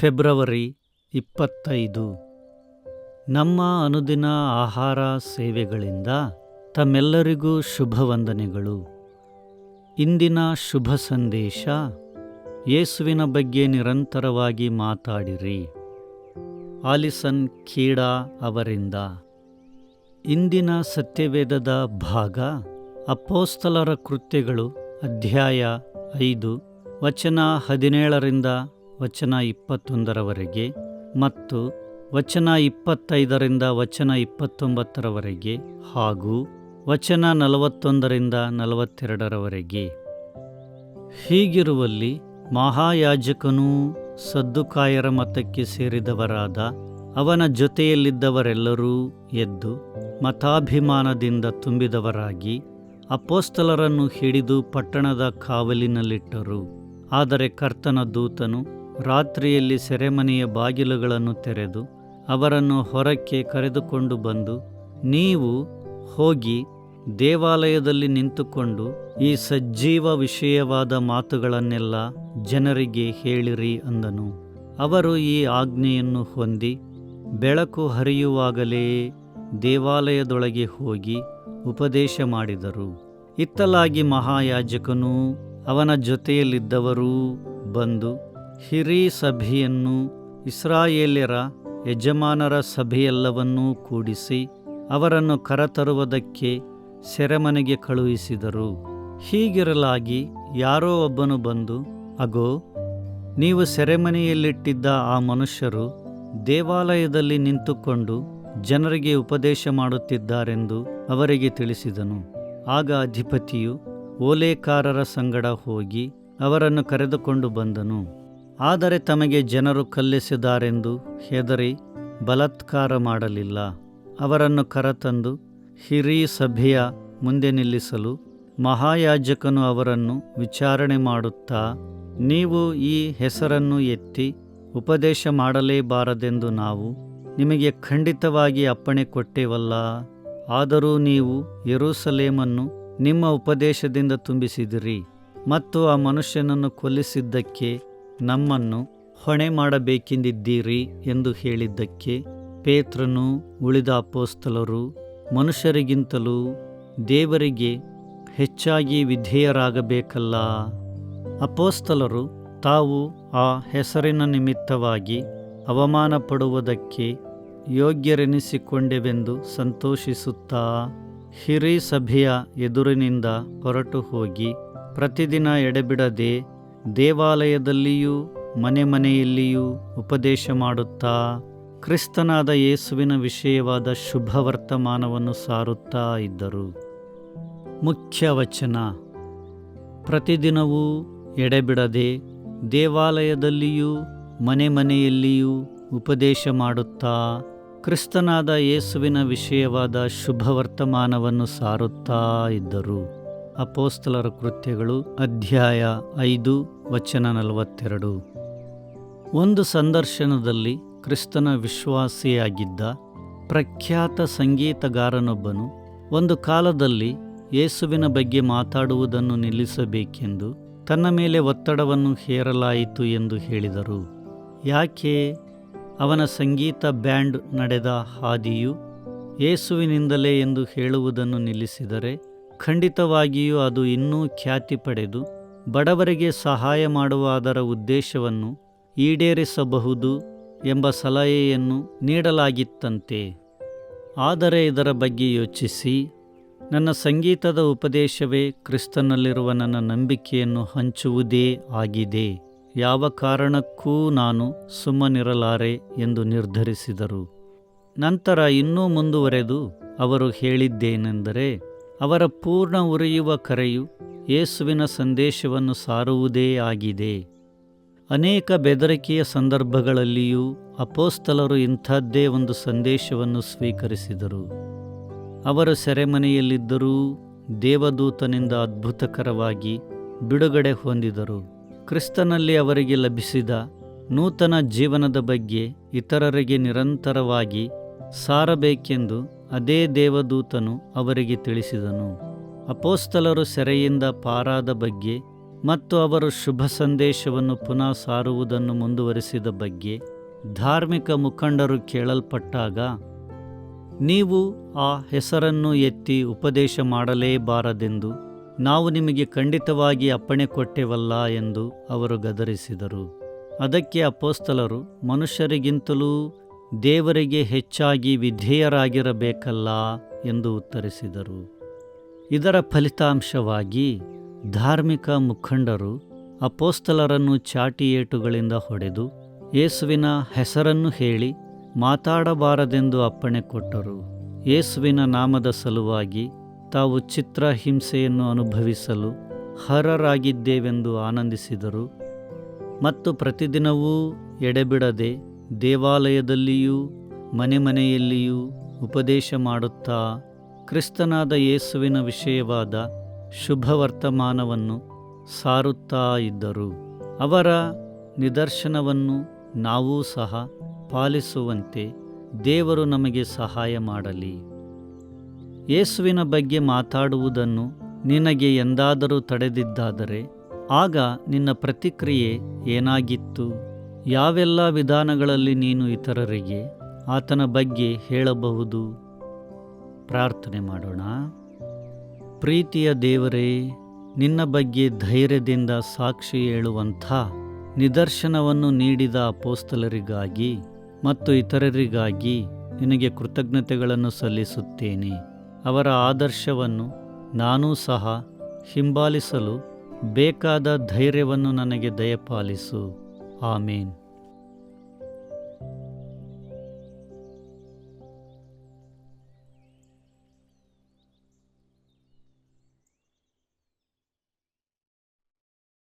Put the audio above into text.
February ಇಪ್ಪತ್ತೈದು. ನಮ್ಮ ಅನುದಿನ ಆಹಾರ ಸೇವೆಗಳಿಂದ ತಮ್ಮೆಲ್ಲರಿಗೂ ಶುಭ ವಂದನೆಗಳು. ಇಂದಿನ ಶುಭ ಸಂದೇಶ, ಯೇಸುವಿನ ಬಗ್ಗೆ ನಿರಂತರವಾಗಿ ಮಾತಾಡಿರಿ. ಆಲಿಸನ್ ಖೀಡಾ ಅವರಿಂದ. ಇಂದಿನ ಸತ್ಯವೇದದ ಭಾಗ ಅಪ್ಪೋಸ್ತಲರ ಕೃತ್ಯಗಳು ಅಧ್ಯಾಯ ಐದು, ವಚನ ಹದಿನೇಳರಿಂದ ವಚನ ಇಪ್ಪತ್ತೊಂದರವರೆಗೆ ಮತ್ತು ವಚನ ಇಪ್ಪತ್ತೈದರಿಂದ ವಚನ ಇಪ್ಪತ್ತೊಂಬತ್ತರವರೆಗೆ ಹಾಗೂ ವಚನ ನಲವತ್ತೊಂದರಿಂದ ನಲವತ್ತೆರಡರವರೆಗೆ. ಹೀಗಿರುವಲ್ಲಿ ಮಹಾಯಾಜಕನೂ ಸದ್ದುಕಾಯರ ಮತಕ್ಕೆ ಸೇರಿದವರಾದ ಅವನ ಜೊತೆಯಲ್ಲಿದ್ದವರೆಲ್ಲರೂ ಎದ್ದು ಮತಾಭಿಮಾನದಿಂದ ತುಂಬಿದವರಾಗಿ ಅಪೋಸ್ತಲರನ್ನು ಹಿಡಿದು ಪಟ್ಟಣದ ಕಾವಲಿನಲ್ಲಿಟ್ಟರು. ಆದರೆ ಕರ್ತನ ದೂತನು ರಾತ್ರಿಯಲ್ಲಿ ಸೆರೆಮನೆಯ ಬಾಗಿಲುಗಳನ್ನು ತೆರೆದು ಅವರನ್ನು ಹೊರಕ್ಕೆ ಕರೆದುಕೊಂಡು ಬಂದು, ನೀವು ಹೋಗಿ ದೇವಾಲಯದಲ್ಲಿ ನಿಂತುಕೊಂಡು ಈ ಸಜ್ಜೀವ ವಿಷಯವಾದ ಮಾತುಗಳನ್ನೆಲ್ಲ ಜನರಿಗೆ ಹೇಳಿರಿ ಅಂದನು. ಅವರು ಈ ಆಜ್ಞೆಯನ್ನು ಹೊಂದಿ ಬೆಳಕು ಹರಿಯುವಾಗಲೇ ದೇವಾಲಯದೊಳಗೆ ಹೋಗಿ ಉಪದೇಶ ಮಾಡಿದರು. ಇತ್ತಲಾಗಿ ಮಹಾಯಾಜಕನೂ ಅವನ ಜೊತೆಯಲ್ಲಿದ್ದವರೂ ಬಂದು ಹಿರೀ ಸಭೆಯನ್ನು ಇಸ್ರಾಯೇಲ್ಯರ ಯಜಮಾನರ ಸಭೆಯೆಲ್ಲವನ್ನೂ ಕೂಡಿಸಿ ಅವರನ್ನು ಕರತರುವುದಕ್ಕೆ ಸೆರೆಮನೆಗೆ ಕಳುಹಿಸಿದರು. ಹೀಗಿರಲಾಗಿ ಯಾರೋ ಒಬ್ಬನು ಬಂದು, ಅಗೋ, ನೀವು ಸೆರೆಮನೆಯಲ್ಲಿಟ್ಟಿದ್ದ ಆ ಮನುಷ್ಯರು ದೇವಾಲಯದಲ್ಲಿ ನಿಂತುಕೊಂಡು ಜನರಿಗೆ ಉಪದೇಶ ಮಾಡುತ್ತಿದ್ದಾರೆಂದು ಅವರಿಗೆ ತಿಳಿಸಿದನು. ಆಗ ಅಧಿಪತಿಯು ಓಲೇಕಾರರ ಸಂಗಡ ಹೋಗಿ ಅವರನ್ನು ಕರೆದುಕೊಂಡು ಬಂದನು. ಆದರೆ ತಮಗೆ ಜನರು ಕಲ್ಲಿಸಿದ್ದಾರೆಂದು ಹೆದರಿ ಬಲಾತ್ಕಾರ ಮಾಡಲಿಲ್ಲ. ಅವರನ್ನು ಕರತಂದು ಹಿರಿ ಸಭೆಯ ಮುಂದೆ ನಿಲ್ಲಿಸಲು ಮಹಾಯಾಜಕನು ಅವರನ್ನು ವಿಚಾರಣೆ ಮಾಡುತ್ತಾ, ನೀವು ಈ ಹೆಸರನ್ನು ಎತ್ತಿ ಉಪದೇಶ ಮಾಡಲೇಬಾರದೆಂದು ನಾವು ನಿಮಗೆ ಖಂಡಿತವಾಗಿ ಅಪ್ಪಣೆ ಕೊಟ್ಟೇವಲ್ಲ. ಆದರೂ ನೀವು ಯರೂಸಲೇಮನ್ನು ನಿಮ್ಮ ಉಪದೇಶದಿಂದ ತುಂಬಿಸಿದಿರಿ ಮತ್ತು ಆ ಮನುಷ್ಯನನ್ನು ಕೊಲ್ಲಿಸಿದ್ದಕ್ಕೆ ನಮ್ಮನ್ನು ಹೊಣೆ ಮಾಡಬೇಕೆಂದಿದ್ದೀರಿ ಎಂದು ಹೇಳಿದ್ದಕ್ಕೆ ಪೇತ್ರನು ಉಳಿದ ಅಪೋಸ್ತಲರು ಮನುಷ್ಯರಿಗಿಂತಲೂ ದೇವರಿಗೆ ಹೆಚ್ಚಾಗಿ ವಿಧೇಯರಾಗಬೇಕಲ್ಲ. ಅಪೋಸ್ತಲರು ತಾವು ಆ ಹೆಸರಿನ ನಿಮಿತ್ತವಾಗಿ ಅವಮಾನ ಪಡುವುದಕ್ಕೆ ಯೋಗ್ಯರೆನಿಸಿಕೊಂಡೆವೆಂದು ಸಂತೋಷಿಸುತ್ತಾ ಹಿರಿ ಸಭೆಯ ಎದುರಿನಿಂದ ಹೊರಟು ಹೋಗಿ ಪ್ರತಿದಿನ ಎಡೆಬಿಡದೆ ದೇವಾಲಯದಲ್ಲಿಯೂ, ಮನೆ ಮನೆಯಲ್ಲಿಯೂ ಉಪದೇಶ ಮಾಡುತ್ತಾ, ಕ್ರಿಸ್ತನಾದ ಯೇಸುವಿನ ವಿಷಯವಾದ ಶುಭ ವರ್ತಮಾನವನ್ನು ಸಾರುತ್ತಾ ಇದ್ದರು. ಮುಖ್ಯ ವಚನ. ಪ್ರತಿದಿನವೂ ಎಡೆಬಿಡದೆ ದೇವಾಲಯದಲ್ಲಿಯೂ, ಮನೆ ಮನೆಯಲ್ಲಿಯೂ ಉಪದೇಶ ಮಾಡುತ್ತಾ, ಕ್ರಿಸ್ತನಾದ ಯೇಸುವಿನ ವಿಷಯವಾದ ಶುಭ ವರ್ತಮಾನವನ್ನು ಸಾರುತ್ತಾ ಇದ್ದರು. ಅಪೋಸ್ತಲರ ಕೃತ್ಯಗಳು ಅಧ್ಯಾಯ ಐದು, ವಚನ ನಲವತ್ತೆರಡು. ಒಂದು ಸಂದರ್ಶನದಲ್ಲಿ ಕ್ರಿಸ್ತನ ವಿಶ್ವಾಸಿಯಾಗಿದ್ದ ಪ್ರಖ್ಯಾತ ಸಂಗೀತಗಾರನೊಬ್ಬನು ಒಂದು ಕಾಲದಲ್ಲಿ ಯೇಸುವಿನ ಬಗ್ಗೆ ಮಾತಾಡುವುದನ್ನು ನಿಲ್ಲಿಸಬೇಕೆಂದು ತನ್ನ ಮೇಲೆ ಒತ್ತಡವನ್ನು ಹೇರಲಾಯಿತು ಎಂದು ಹೇಳಿದರು. ಯಾಕೆ? ಅವನ ಸಂಗೀತ ಬ್ಯಾಂಡ್ ನಡೆದ ಹಾದಿಯು ಯೇಸುವಿನಿಂದಲೇ ಎಂದು ಹೇಳುವುದನ್ನು ನಿಲ್ಲಿಸಿದರೆ ಖಂಡಿತವಾಗಿಯೂ ಅದು ಇನ್ನೂ ಖ್ಯಾತಿ ಪಡೆದು ಬಡವರಿಗೆ ಸಹಾಯ ಮಾಡುವ ಅದರ ಉದ್ದೇಶವನ್ನು ಈಡೇರಿಸಬಹುದು ಎಂಬ ಸಲಹೆಯನ್ನು ನೀಡಲಾಗಿತ್ತಂತೆ. ಆದರೆ ಇದರ ಬಗ್ಗೆ ಯೋಚಿಸಿ, ನನ್ನ ಸಂಗೀತದ ಉಪದೇಶವೇ ಕ್ರಿಸ್ತನಲ್ಲಿರುವ ನನ್ನ ನಂಬಿಕೆಯನ್ನು ಹಂಚುವುದೇ ಆಗಿದೆ. ಯಾವ ಕಾರಣಕ್ಕೂ ನಾನು ಸುಮ್ಮನಿರಲಾರೆ ಎಂದು ನಿರ್ಧರಿಸಿದರು. ನಂತರ ಇನ್ನೂ ಮುಂದುವರೆದು ಅವರು ಹೇಳಿದ್ದೇನೆಂದರೆ ಅವರ ಪೂರ್ಣ ಉರಿಯುವ ಕರೆಯು ಯೇಸುವಿನ ಸಂದೇಶವನ್ನು ಸಾರುವುದೇ ಆಗಿದೆ. ಅನೇಕ ಬೆದರಿಕೆಯ ಸಂದರ್ಭಗಳಲ್ಲಿಯೂ ಅಪೋಸ್ತಲರು ಇಂಥದ್ದೇ ಒಂದು ಸಂದೇಶವನ್ನು ಸ್ವೀಕರಿಸಿದರು. ಅವರು ಸೆರೆಮನೆಯಲ್ಲಿದ್ದರೂ ದೇವದೂತನಿಂದ ಅದ್ಭುತಕರವಾಗಿ ಬಿಡುಗಡೆ ಹೊಂದಿದರು. ಕ್ರಿಸ್ತನಲ್ಲಿ ಅವರಿಗೆ ಲಭಿಸಿದ ನೂತನ ಜೀವನದ ಬಗ್ಗೆ ಇತರರಿಗೆ ನಿರಂತರವಾಗಿ ಸಾರಬೇಕೆಂದು ಅದೇ ದೇವದೂತನು ಅವರಿಗೆ ತಿಳಿಸಿದನು. ಅಪೋಸ್ತಲರು ಸೆರೆಯಿಂದ ಪಾರಾದ ಬಗ್ಗೆ ಮತ್ತು ಅವರು ಶುಭ ಸಂದೇಶವನ್ನು ಪುನಃ ಸಾರುವುದನ್ನು ಮುಂದುವರಿಸಿದ ಬಗ್ಗೆ ಧಾರ್ಮಿಕ ಮುಖಂಡರು ಕೇಳಲ್ಪಟ್ಟಾಗ, ನೀವು ಆ ಹೆಸರನ್ನು ಎತ್ತಿ ಉಪದೇಶ ಮಾಡಲೇಬಾರದೆಂದು ನಾವು ನಿಮಗೆ ಖಂಡಿತವಾಗಿ ಅಪ್ಪಣೆ ಕೊಟ್ಟೆವಲ್ಲ ಎಂದು ಅವರು ಗದರಿಸಿದರು. ಅದಕ್ಕೆ ಅಪೋಸ್ತಲರು ಮನುಷ್ಯರಿಗಿಂತಲೂ ದೇವರಿಗೆ ಹೆಚ್ಚಾಗಿ ವಿಧೇಯರಾಗಿರಬೇಕಲ್ಲ ಎಂದು ಉತ್ತರಿಸಿದರು. ಇದರ ಫಲಿತಾಂಶವಾಗಿ ಧಾರ್ಮಿಕ ಮುಖಂಡರು ಅಪೋಸ್ತಲರನ್ನು ಚಾಟಿಯೇಟುಗಳಿಂದ ಹೊಡೆದು ಯೇಸುವಿನ ಹೆಸರನ್ನು ಹೇಳಿ ಮಾತಾಡಬಾರದೆಂದು ಅಪ್ಪಣೆ ಕೊಟ್ಟರು. ಯೇಸುವಿನ ನಾಮದ ಸಲುವಾಗಿ ತಾವು ಚಿತ್ರ ಹಿಂಸೆಯನ್ನು ಅನುಭವಿಸಲು ಹರರಾಗಿದ್ದೇವೆಂದು ಆನಂದಿಸಿದರು ಮತ್ತು ಪ್ರತಿದಿನವೂ ಎಡೆಬಿಡದೆ ದೇವಾಲಯದಲ್ಲಿಯೂ ಮನೆ ಮನೆಯಲ್ಲಿಯೂ ಉಪದೇಶ ಮಾಡುತ್ತಾ ಕ್ರಿಸ್ತನಾದ ಯೇಸುವಿನ ವಿಷಯವಾದ ಶುಭ ವರ್ತಮಾನವನ್ನು ಸಾರುತ್ತಾ ಇದ್ದರು. ಅವರ ನಿದರ್ಶನವನ್ನು ನಾವೂ ಸಹ ಪಾಲಿಸುವಂತೆ ದೇವರು ನಮಗೆ ಸಹಾಯ ಮಾಡಲಿ. ಯೇಸುವಿನ ಬಗ್ಗೆ ಮಾತಾಡುವುದನ್ನು ನಿನಗೆ ಎಂದಾದರೂ ತಡೆದಿದ್ದಾದರೆ, ಆಗ ನಿನ್ನ ಪ್ರತಿಕ್ರಿಯೆ ಏನಾಗಿತ್ತು? ಯಾವೆಲ್ಲ ವಿಧಾನಗಳಲ್ಲಿ ನೀನು ಇತರರಿಗೆ ಆತನ ಬಗ್ಗೆ ಹೇಳಬಹುದು? ಪ್ರಾರ್ಥನೆ ಮಾಡೋಣ. ಪ್ರೀತಿಯ ದೇವರೇ, ನಿನ್ನ ಬಗ್ಗೆ ಧೈರ್ಯದಿಂದ ಸಾಕ್ಷಿ ಹೇಳುವಂಥ ನಿದರ್ಶನವನ್ನು ನೀಡಿದ ಅಪೋಸ್ತಲರಿಗಾಗಿ ಮತ್ತು ಇತರರಿಗಾಗಿ ನಿನಗೆ ಕೃತಜ್ಞತೆಗಳನ್ನು ಸಲ್ಲಿಸುತ್ತೇನೆ. ಅವರ ಆದರ್ಶವನ್ನು ನಾನೂ ಸಹ ಹಿಂಬಾಲಿಸಲು ಬೇಕಾದ ಧೈರ್ಯವನ್ನು ನನಗೆ ದಯಪಾಲಿಸು. ஆமீன்